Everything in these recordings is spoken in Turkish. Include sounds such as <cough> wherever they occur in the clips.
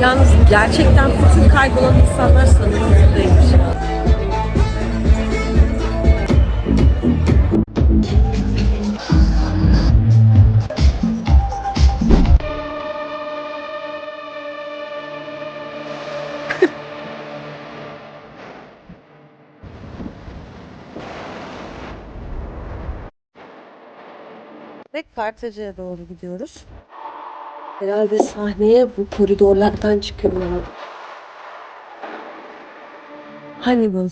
Yalnız gerçekten bütün kaybolan insanlar sanırım buradaymış. <laughs> Ve Kartaca'ya doğru gidiyoruz. Herhalde sahneye bu koridorlardan çıkıyorlar. Hannibal.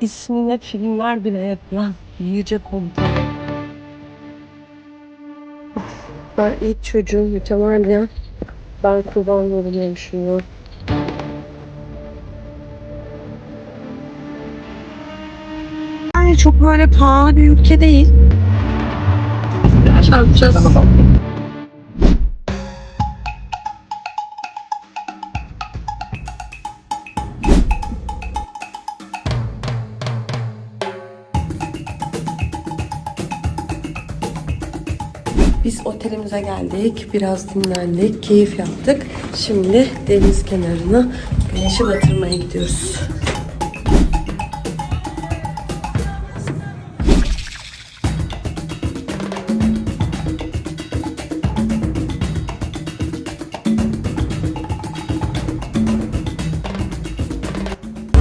İsmine filmler bile yapılan Yüce Komutan. Ben ilk çocuğum mütemadiyen ben kurban olurum düşünüyorum. Yani çok böyle pahalı bir ülke değil. Çarpacağız. Otelimize geldik. Biraz dinlendik. Keyif yaptık. Şimdi deniz kenarına güneşi batırmaya gidiyoruz.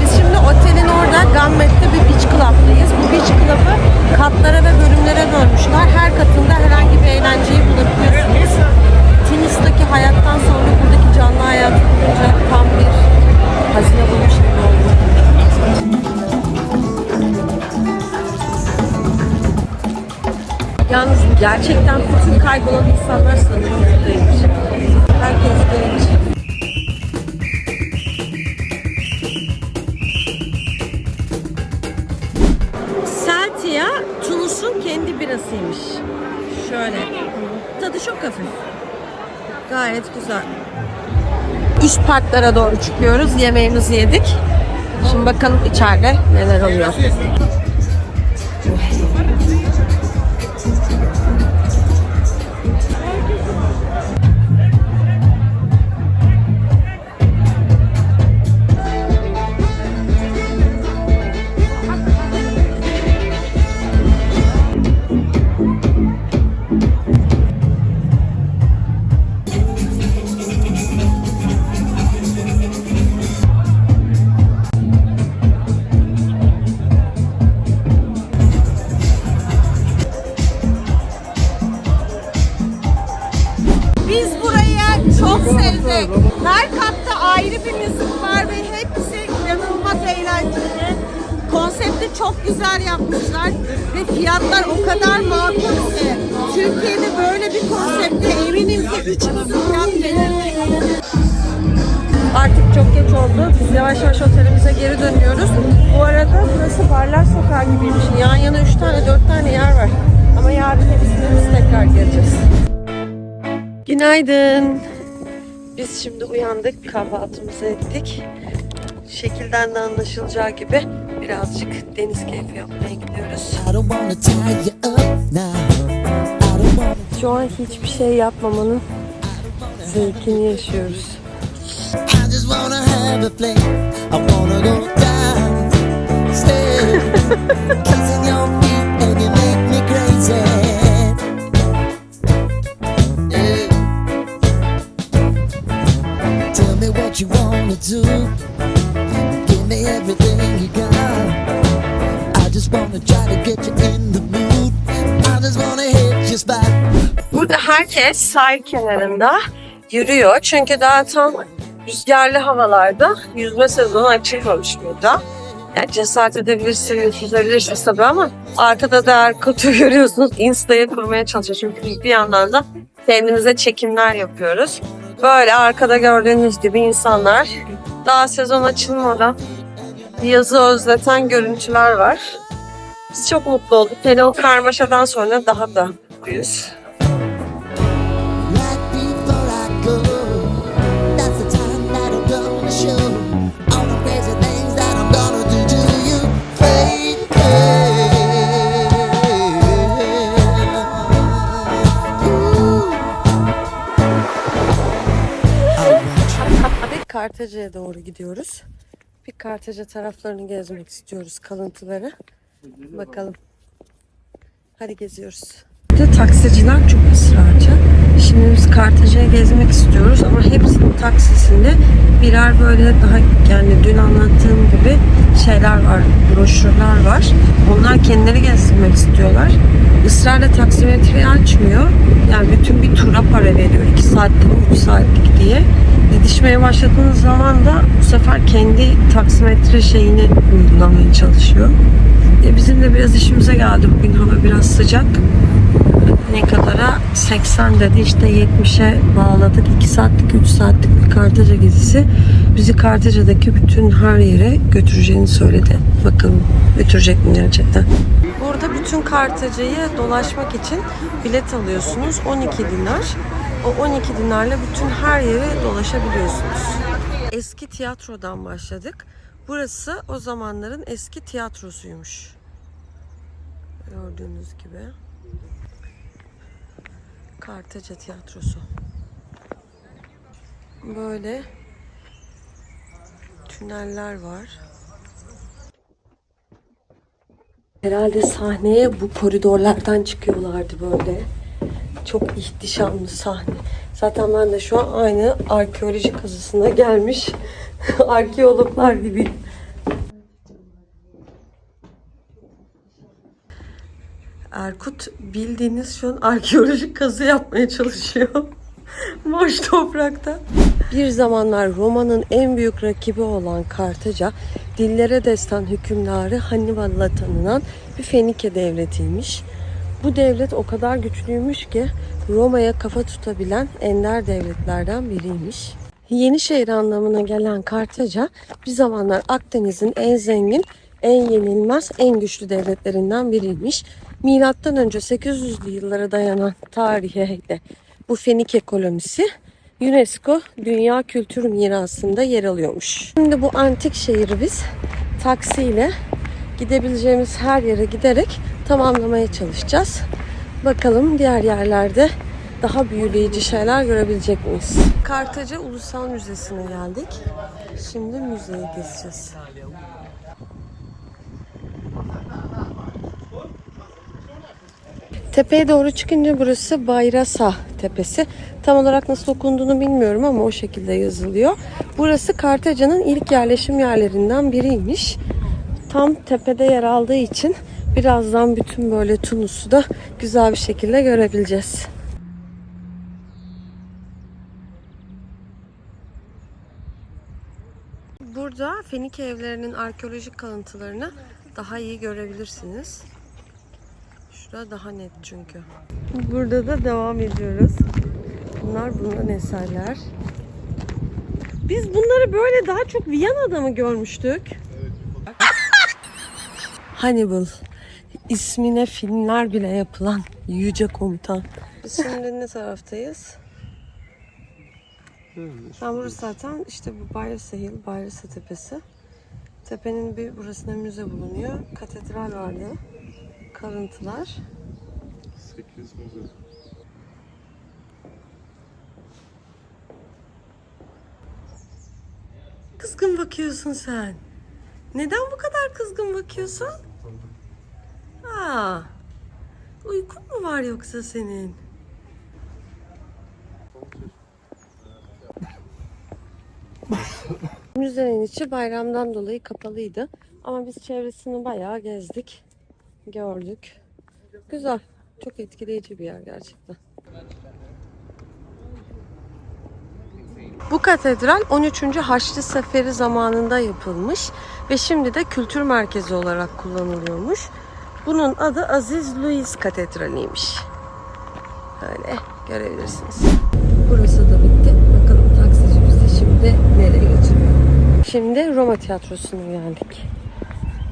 Biz şimdi otelin orada Gammet'te bir beach club'dayız. Bu beach club'ı katlara ve bölümlere bölmüşler. Her katında herhangi bir eğlenceyi bulabiliyorsunuz. Tunus'taki hayattan sonra buradaki canlı hayatı bulunca tam bir hazine bulmuş gibi oldu. Yalnız gerçekten bütün kaybolan insanlar sanırım buradaymış. Herkes genç. Birasıymış. Şöyle. Tadı çok hafif. Gayet güzel. Üst parklara doğru çıkıyoruz. Yemeğimizi yedik. Şimdi bakalım içeride neler oluyor. Çok sevdik. Her katta ayrı bir müzik var ve hepsi inanılmaz eğlenceli. Konsepti çok güzel yapmışlar ve fiyatlar o kadar makul ki. Türkiye'de böyle bir konsepte eminim ki fiyat. Artık çok geç oldu. Biz yavaş yavaş otelimize geri dönüyoruz. Bu arada burası Barlar Sokağı gibiymiş. Yan yana üç tane dört tane yer var. Ama yarın hepsine biz tekrar geleceğiz. Günaydın. Biz şimdi uyandık, kahvaltımızı ettik. Şekilden de anlaşılacağı gibi birazcık deniz keyfi yapmaya gidiyoruz. Şu an hiçbir şey yapmamanın zevkini yaşıyoruz. I just wanna have a fling. Herkes sahil kenarında yürüyor. Çünkü daha tam rüzgarlı havalarda yüzme sezonu açılmamış burada. Yani cesaret edebilirsiniz, yüzebilirsiniz tabii ama arkada da Erkut'u <laughs> görüyorsunuz. Insta'ya kurmaya çalışıyor. Çünkü bir yandan da kendimize çekimler yapıyoruz. Böyle arkada gördüğünüz gibi insanlar daha sezon açılmadan yazı özleten görüntüler var. Biz çok mutlu olduk. Hele o karmaşadan sonra daha da mutluyuz. Kartaca'ya doğru gidiyoruz. Bir Kartaca taraflarını gezmek istiyoruz, kalıntıları. Bakalım. Hadi geziyoruz. Burada taksiciler çok ısrarcı. Şimdi biz Kartaca'ya gezmek istiyoruz ama hepsinin taksisinde birer böyle daha yani dün anlattığım gibi şeyler var, broşürler var. Onlar kendileri gezdirmek istiyorlar. Israrla taksimetreyi açmıyor. Yani bütün bir tura para veriyor. 2 saatlik, 3 saatlik diye. Didişmeye başladığınız zaman da bu sefer kendi taksimetre şeyini uygulamaya çalışıyor. E bizim de biraz işimize geldi bugün hava biraz sıcak. Ne kadara? 80 dedi işte 70'e bağladık. 2 saatlik 3 saatlik bir Kartaca gezisi. Bizi Kartaca'daki bütün her yere götüreceğini söyledi. Bakalım götürecek mi gerçekten? Burada bütün Kartaca'yı dolaşmak için bilet alıyorsunuz. 12 dinar. O 12 dinarla bütün her yere dolaşabiliyorsunuz. Eski tiyatrodan başladık. Burası o zamanların eski tiyatrosuymuş. Gördüğünüz gibi. Kartaca Tiyatrosu. Böyle tüneller var. Herhalde sahneye bu koridorlardan çıkıyorlardı böyle. Çok ihtişamlı sahne. Zaten ben de şu an aynı arkeoloji kazısına gelmiş <laughs> arkeologlar gibi. Erkut bildiğiniz şu an arkeolojik kazı yapmaya çalışıyor. <laughs> Boş toprakta. Bir zamanlar Roma'nın en büyük rakibi olan Kartaca, dillere destan hükümdarı Hannibal'la tanınan bir Fenike devletiymiş. Bu devlet o kadar güçlüymüş ki Roma'ya kafa tutabilen ender devletlerden biriymiş. Yenişehir anlamına gelen Kartaca bir zamanlar Akdeniz'in en zengin, en yenilmez, en güçlü devletlerinden biriymiş. Milattan önce 800'lü yıllara dayanan tarihe de bu Fenike kolonisi UNESCO Dünya Kültür Mirası'nda yer alıyormuş. Şimdi bu antik şehri biz taksiyle gidebileceğimiz her yere giderek tamamlamaya çalışacağız. Bakalım diğer yerlerde daha büyüleyici şeyler görebilecek miyiz? Kartaca Ulusal Müzesi'ne geldik. Şimdi müzeyi gezeceğiz. Tepeye doğru çıkınca burası Bayrasa Tepesi. Tam olarak nasıl okunduğunu bilmiyorum ama o şekilde yazılıyor. Burası Kartaca'nın ilk yerleşim yerlerinden biriymiş. Tam tepede yer aldığı için birazdan bütün böyle Tunus'u da güzel bir şekilde görebileceğiz. Burada Fenike evlerinin arkeolojik kalıntılarını daha iyi görebilirsiniz. Şurada daha net çünkü. Burada da devam ediyoruz. Bunlar bunların eserler. Biz bunları böyle daha çok Viyana'da mı görmüştük? <laughs> Hannibal. İsmine filmler bile yapılan yüce komutan. Biz şimdi ne taraftayız? Ha burası zaten işte bu Bayrasa Hill, Bayrasa Tepesi. Tepenin bir burasında müze bulunuyor. Katedral vardı. Kalıntılar. 8 müze. Kızgın bakıyorsun sen. Neden bu kadar kızgın bakıyorsun? Aa, uykun mu var yoksa senin? Müzenin içi bayramdan dolayı kapalıydı. Ama biz çevresini bayağı gezdik. Gördük. Güzel. Çok etkileyici bir yer gerçekten. Bu katedral 13. Haçlı Seferi zamanında yapılmış ve şimdi de kültür merkezi olarak kullanılıyormuş. Bunun adı Aziz Louis Katedrali'ymiş. Öyle görebilirsiniz. Burası da bitti. Bakalım taksici bizi şimdi nereye götürüyor? Şimdi Roma Tiyatrosu'na geldik.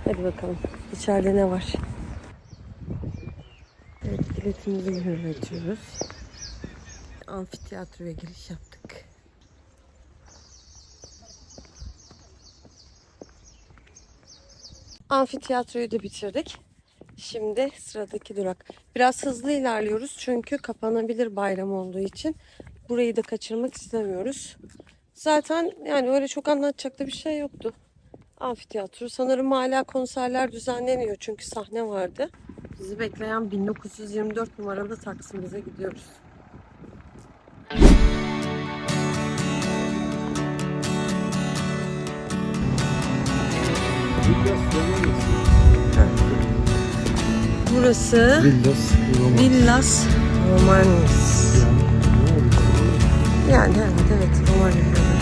Hadi bakalım. İçeride ne var? Evet, biletimizi yürütüyoruz. Amfiteyatroya giriş yaptık. Amfiteyatroyu da bitirdik. Şimdi sıradaki durak. Biraz hızlı ilerliyoruz çünkü kapanabilir bayram olduğu için. Burayı da kaçırmak istemiyoruz. Zaten yani öyle çok anlatacak da bir şey yoktu. Amfiteyatro. Sanırım hala konserler düzenleniyor çünkü sahne vardı. Bizi bekleyen 1924 numaralı taksimize gidiyoruz. Burası Villas Roma. Villas Romanis. Yani evet evet Roman villaları.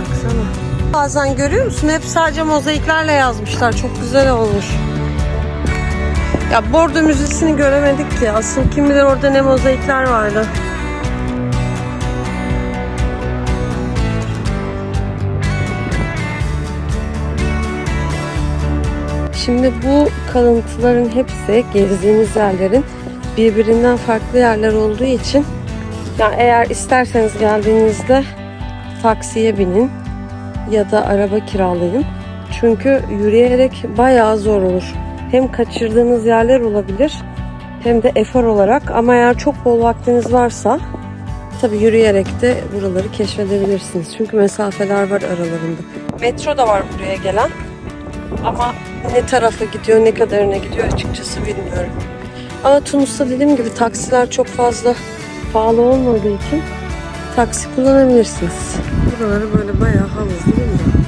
Baksana. Bazen görüyor musun? Hep sadece mozaiklerle yazmışlar. Çok güzel olmuş. Ya Bordo Müzesi'ni göremedik ki. Asıl kim bilir orada ne mozaikler vardı. Şimdi bu kalıntıların hepsi gezdiğimiz yerlerin birbirinden farklı yerler olduğu için yani eğer isterseniz geldiğinizde taksiye binin ya da araba kiralayın. Çünkü yürüyerek bayağı zor olur. Hem kaçırdığınız yerler olabilir hem de efor olarak ama eğer çok bol vaktiniz varsa tabi yürüyerek de buraları keşfedebilirsiniz. Çünkü mesafeler var aralarında. Metro da var buraya gelen. Ama ne tarafa gidiyor, ne kadarına gidiyor açıkçası bilmiyorum. Ama Tunus'ta dediğim gibi taksiler çok fazla pahalı olmadığı için taksi kullanabilirsiniz. Buraları böyle bayağı havuzlu değil mi?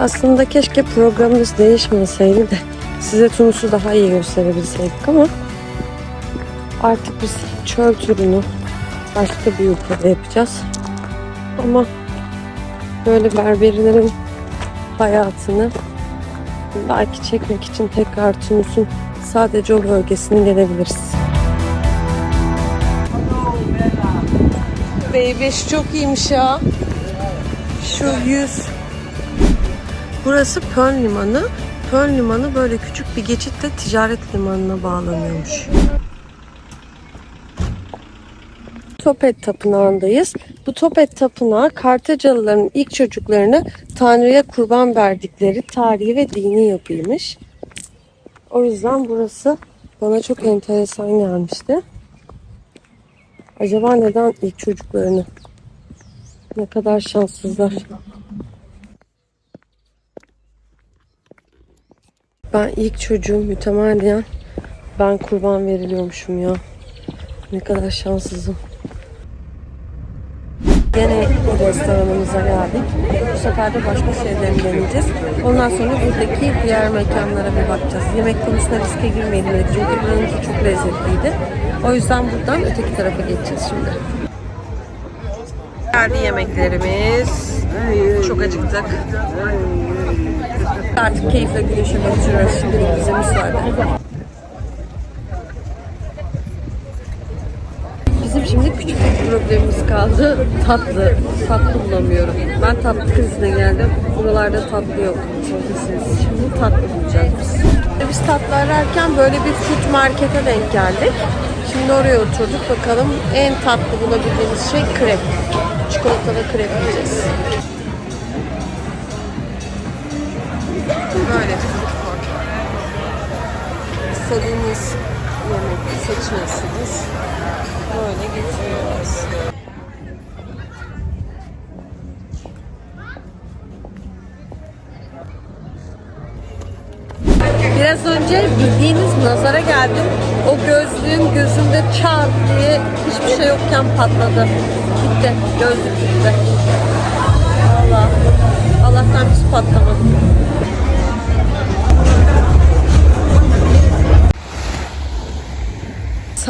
Aslında keşke programımız değişmeseydi de size Tunus'u daha iyi gösterebilseydik ama artık biz çöl turunu başka bir ülkede yapacağız. Ama böyle berberilerin hayatını belki çekmek için tekrar Tunus'un sadece o bölgesine gelebiliriz. Baby şu çok iyiymiş ya. Şu yüz. Burası Pön Limanı. Pön Limanı böyle küçük bir geçitle ticaret limanına bağlanıyormuş. Topet Tapınağı'ndayız. Bu Topet Tapınağı Kartacalıların ilk çocuklarını Tanrı'ya kurban verdikleri tarihi ve dini yapıymış. O yüzden burası bana çok enteresan gelmişti. Acaba neden ilk çocuklarını? Ne kadar şanssızlar. Ben ilk çocuğum mütemadiyen ben kurban veriliyormuşum ya. Ne kadar şanssızım. Gene restoranımıza geldik. Bu sefer de başka şeyler deneyeceğiz. Ondan sonra buradaki diğer mekanlara bir bakacağız. Yemek konusunda riske girmeyelim dedik. Çünkü buranınki çok lezzetliydi. O yüzden buradan öteki tarafa geçeceğiz şimdi. Geldi yemeklerimiz. Çok acıktık. Artık keyifle güneşe bakıyoruz. Şimdi bize müsaade. Bizim şimdi küçük bir problemimiz kaldı. Tatlı. Tatlı bulamıyorum. Ben tatlı krizine geldim. Buralarda tatlı yok. Şuradasınız. Şimdi tatlı bulacağız. Biz tatlı ararken böyle bir food markete denk geldik. Şimdi oraya oturduk. Bakalım en tatlı bulabildiğimiz şey krep. Çikolatalı krep yiyeceğiz. Böyle food court. İstediğiniz yemek seçiyorsunuz. Böyle getiriyoruz. Biraz önce bildiğiniz nazara geldim. O gözlüğüm gözümde çat diye hiçbir şey yokken patladı. Gitti. Gözlük gitti. Allah. Allah'tan biz patlamadık.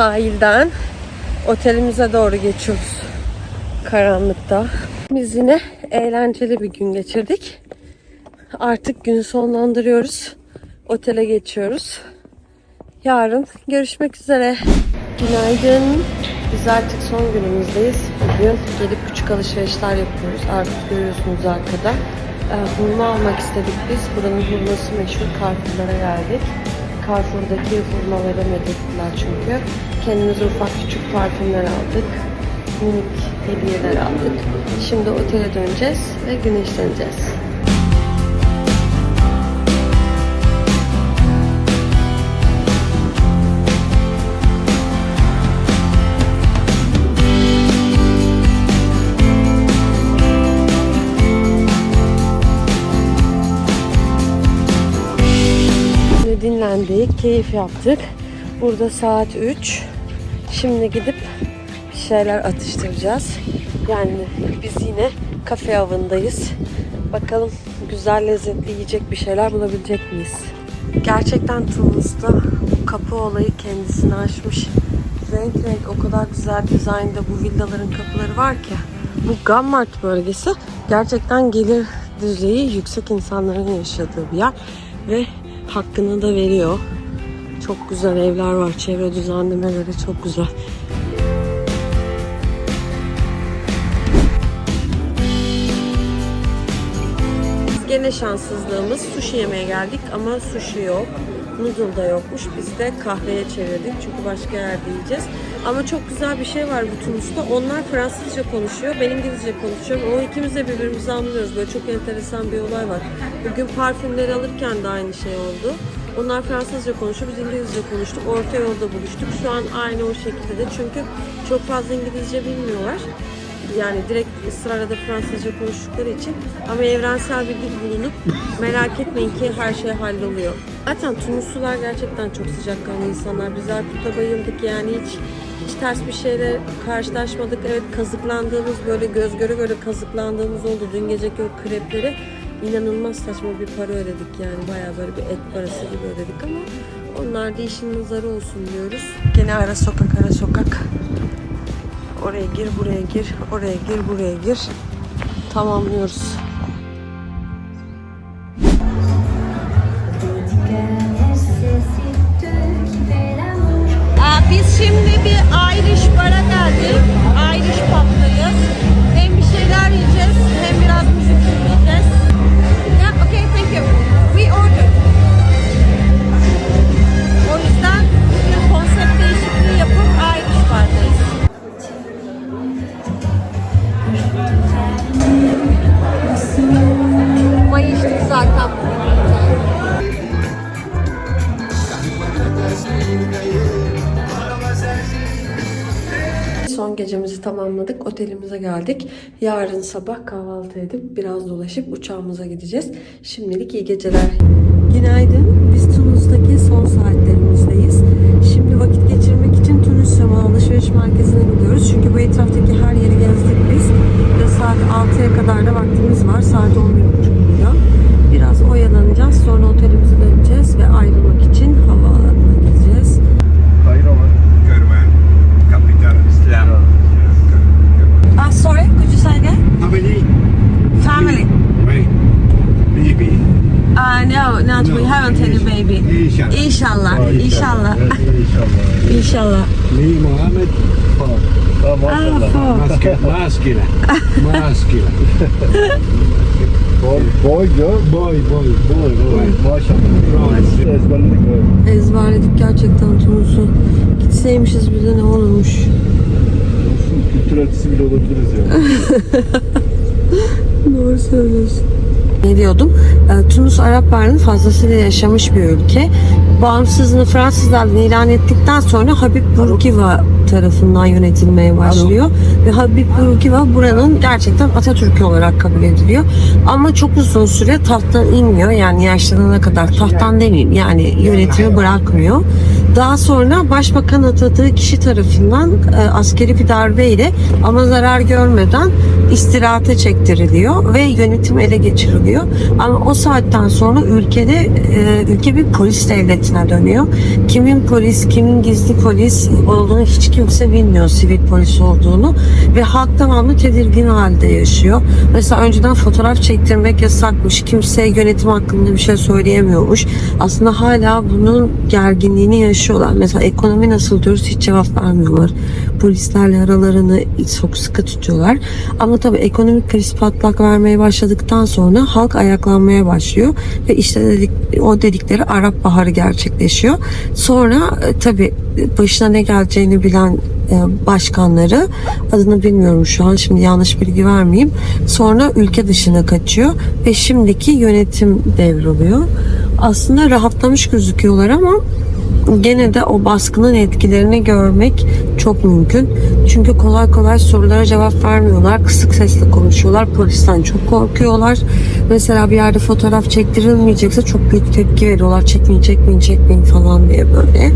Sahilden otelimize doğru geçiyoruz. Karanlıkta. Biz yine eğlenceli bir gün geçirdik. Artık günü sonlandırıyoruz. Otele geçiyoruz. Yarın görüşmek üzere. Günaydın. Biz artık son günümüzdeyiz. Bugün gelip küçük alışverişler yapıyoruz. Artık görüyorsunuz arkada. Ee, hurma almak istedik biz. Buranın hurması meşhur Carrefour'lara geldik. Carrefour'daki hurmaları medettiler çünkü. Kendimize ufak küçük parfümler aldık. Minik hediyeler aldık. Şimdi otele döneceğiz. ve güneşleneceğiz. Keyif yaptık. Burada saat 3. Şimdi gidip bir şeyler atıştıracağız. Yani biz yine kafe avındayız. Bakalım güzel lezzetli yiyecek bir şeyler bulabilecek miyiz? Gerçekten Tunus'ta bu kapı olayı kendisini aşmış. Renk renk o kadar güzel dizaynda bu villaların kapıları var ki. Bu Gammart bölgesi gerçekten gelir düzeyi yüksek insanların yaşadığı bir yer ve hakkını da veriyor. Çok güzel evler var. Çevre düzenlemeleri çok güzel. Gene şanssızlığımız sushi yemeye geldik ama sushi yok. Noodle da yokmuş. Biz de kahveye çevirdik çünkü başka yerde yiyeceğiz. Ama çok güzel bir şey var bu Tunus'ta. Onlar Fransızca konuşuyor, ben İngilizce konuşuyorum. O ikimiz de birbirimizi anlıyoruz. Böyle çok enteresan bir olay var. Bugün parfümleri alırken de aynı şey oldu. Onlar Fransızca konuşuyor, biz İngilizce konuştuk. Orta yolda buluştuk. Şu an aynı o şekilde de çünkü çok fazla İngilizce bilmiyorlar. Yani direkt ısrarla Fransızca konuştukları için ama evrensel bir dil bulunup merak etmeyin ki her şey halloluyor. Zaten Tunuslular gerçekten çok sıcakkanlı insanlar. Biz Erkut'ta bayıldık yani hiç hiç ters bir şeyle karşılaşmadık. Evet kazıklandığımız böyle göz göre göre kazıklandığımız oldu. Dün geceki o krepleri inanılmaz saçma bir para ödedik yani bayağı böyle bir et parası gibi ödedik ama onlar da işin nazarı olsun diyoruz. Gene ara sokak ara sokak. Oraya gir, buraya gir, oraya gir, buraya gir. Tamamlıyoruz. Biz şimdi bir Irish bara geldik. Irish pub'dayız. Hem bir şeyler yiyeceğiz tamamladık. Otelimize geldik. Yarın sabah kahvaltı edip biraz dolaşıp uçağımıza gideceğiz. Şimdilik iyi geceler. Günaydın. Biz Tunus'taki son saatlerimizdeyiz. Şimdi vakit geçirmek için Tunus Sema Alışveriş Merkezi'ne gidiyoruz. Çünkü bu etraftaki her yeri gezdik biz. Ve saat 6'ya kadar da vaktimiz var. Saat 11.30 İnşallah. İnşallah, Aa, inşallah, İnşallah. inşallah. Me, Mohammed, Far. Aa, maşallah. Ah, Maskele, maskele. Boy, boy. Boy, boy, Boy, boy. Maşallah. Ezberledik böyle. Ezberledik gerçekten Tunus'u. Gitseymişiz bir de ne olurmuş. Olsun, Kültür elçisi bile olabiliriz ya. <laughs> Doğru söylüyorsun. Ne diyordum? Ee, Tunus Arap Baharı'nın fazlasıyla yaşamış bir ülke. Bağımsızlığını Fransızlardan ilan ettikten sonra Habib Bourguiba tarafından yönetilmeye başlıyor. Ve Habib Bourguiba buranın gerçekten Atatürk olarak kabul ediliyor. Ama çok uzun süre tahttan inmiyor. Yani yaşlanana kadar tahttan demeyeyim. Yani yönetimi bırakmıyor. Daha sonra başbakan atadığı kişi tarafından e, askeri bir darbeyle ama zarar görmeden istirahate çektiriliyor ve yönetim ele geçiriliyor. Ama o saatten sonra ülkede e, ülke bir polis devletine dönüyor. Kimin polis, kimin gizli polis olduğunu hiç kimse bilmiyor sivil polis olduğunu ve halk tamamı tedirgin halde yaşıyor. Mesela önceden fotoğraf çektirmek yasakmış. Kimse yönetim hakkında bir şey söyleyemiyormuş. Aslında hala bunun gerginliğini yaşıyorlar. Mesela ekonomi nasıl diyoruz hiç cevap vermiyorlar. Polislerle aralarını çok sıkı tutuyorlar. Ama tabii ekonomik kriz patlak vermeye başladıktan sonra halk ayaklanmaya başlıyor ve işte dedik, o dedikleri Arap Baharı gerçekleşiyor. Sonra e, tabii başına ne geleceğini bilen e, başkanları adını bilmiyorum şu an şimdi yanlış bilgi vermeyeyim. Sonra ülke dışına kaçıyor ve şimdiki yönetim devroluyor. Aslında rahatlamış gözüküyorlar ama gene de o baskının etkilerini görmek çok mümkün. Çünkü kolay kolay sorulara cevap vermiyorlar. Kısık sesle konuşuyorlar. Polisten çok korkuyorlar. Mesela bir yerde fotoğraf çektirilmeyecekse çok büyük tepki veriyorlar. Çekmeyin, çekmeyin, çekmeyin falan diye böyle.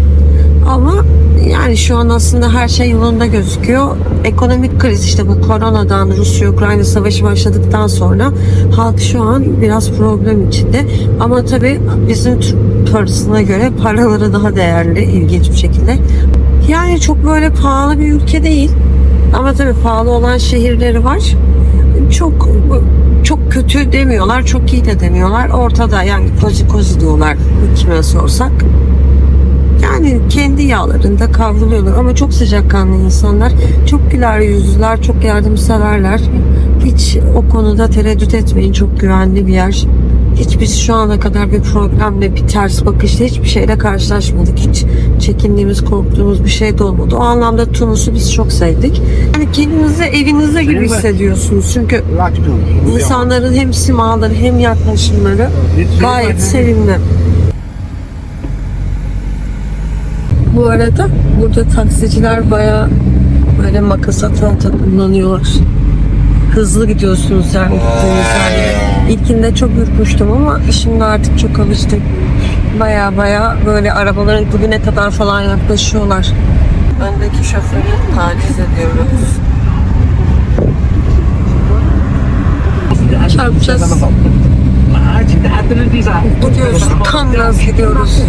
Ama yani şu an aslında her şey yolunda gözüküyor. Ekonomik kriz işte bu koronadan Rusya-Ukrayna savaşı başladıktan sonra halk şu an biraz problem içinde. Ama tabii bizim Türk parasına göre paraları daha değerli ilginç bir şekilde. Yani çok böyle pahalı bir ülke değil. Ama tabii pahalı olan şehirleri var. Çok çok kötü demiyorlar, çok iyi de demiyorlar. Ortada yani kozi kozi diyorlar kime sorsak. Yani kendi yağlarında kavruluyorlar ama çok sıcakkanlı insanlar. Çok güler yüzlüler, çok yardımseverler. Hiç o konuda tereddüt etmeyin. Çok güvenli bir yer. Hiç biz şu ana kadar bir problemle, bir ters bakışla hiçbir şeyle karşılaşmadık. Hiç çekindiğimiz, korktuğumuz bir şey de olmadı. O anlamda Tunus'u biz çok sevdik. Yani kendinizi evinizde gibi hissediyorsunuz. Çünkü insanların hem simaları hem yaklaşımları gayet sevimli. Bu arada burada taksiciler bayağı böyle makas ata ata kullanıyorlar. Hızlı gidiyorsunuz yani gittiğiniz. İlkinde çok ürkmüştüm ama şimdi artık çok alıştım. Baya baya böyle arabaların dibine kadar falan yaklaşıyorlar. Öndeki şoförü taciz ediyoruz. Çarpacağız. Gidiyoruz. Tam gaz gidiyoruz.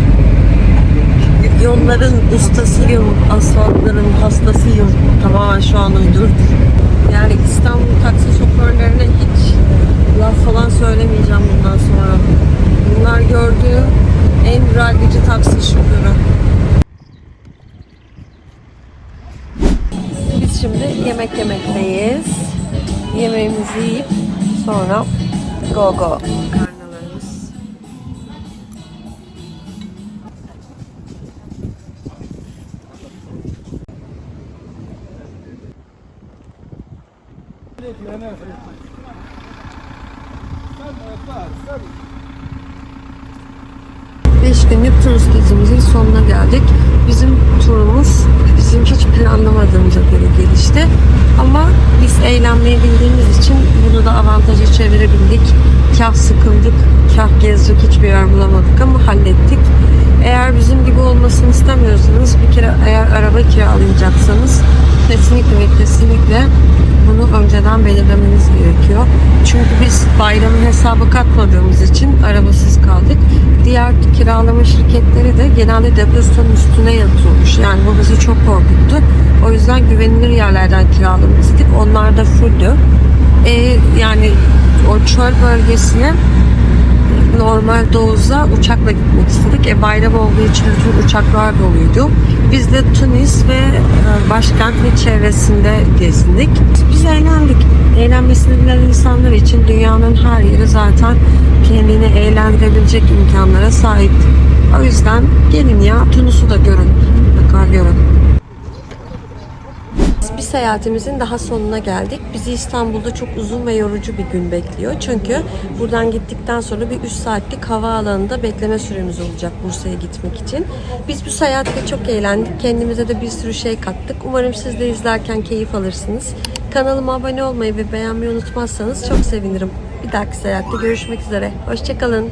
Yolların ustasıyım, asfaltların hastasıyım. Tamamen şu an uydurdum. Yani İstanbul taksi şoförlerine hiç laf falan söylemeyeceğim bundan sonra. Bunlar gördüğüm en raylıcı taksi şoförü. Biz şimdi yemek yemekteyiz. Yemeğimizi yiyip sonra go go. Sonuna geldik. Bizim turumuz bizim hiç planlamadığımıza göre gelişti. Ama biz eğlenmeyi bildiğimiz için bunu da avantaja çevirebildik. Kah sıkıldık, kah gezecek hiçbir yer bulamadık ama hallettik. Eğer bizim gibi olmasını istemiyorsanız bir kere eğer araba kiralayacaksanız kesinlikle ve kesinlikle bunu önceden belirlemeniz gerekiyor. Çünkü biz bayramın hesabı katmadığımız için arabasız kaldık. Diğer kiralama şirketleri de genelde depozitonun üstüne yatıyormuş. Yani bu bizi çok korkuttu. O yüzden güvenilir yerlerden kiralamak. Onlar da fulldü. Ee, yani o çöl bölgesine normal Doğuz'a uçakla gitmek istedik. E bayram olduğu için bütün uçaklar doluydu. Biz de Tunis ve e, başkent ve çevresinde gezindik. Biz eğlendik. Eğlenmesini bilen insanlar için dünyanın her yeri zaten kendini eğlendirebilecek imkanlara sahip. O yüzden gelin ya Tunus'u da görün. Mutlaka görün. Bir seyahatimizin daha sonuna geldik. Bizi İstanbul'da çok uzun ve yorucu bir gün bekliyor. Çünkü buradan gittikten sonra bir 3 saatlik havaalanında bekleme süremiz olacak Bursa'ya gitmek için. Biz bu seyahatte çok eğlendik. Kendimize de bir sürü şey kattık. Umarım siz de izlerken keyif alırsınız. Kanalıma abone olmayı ve beğenmeyi unutmazsanız çok sevinirim. Bir dahaki seyahatte görüşmek üzere. Hoşçakalın.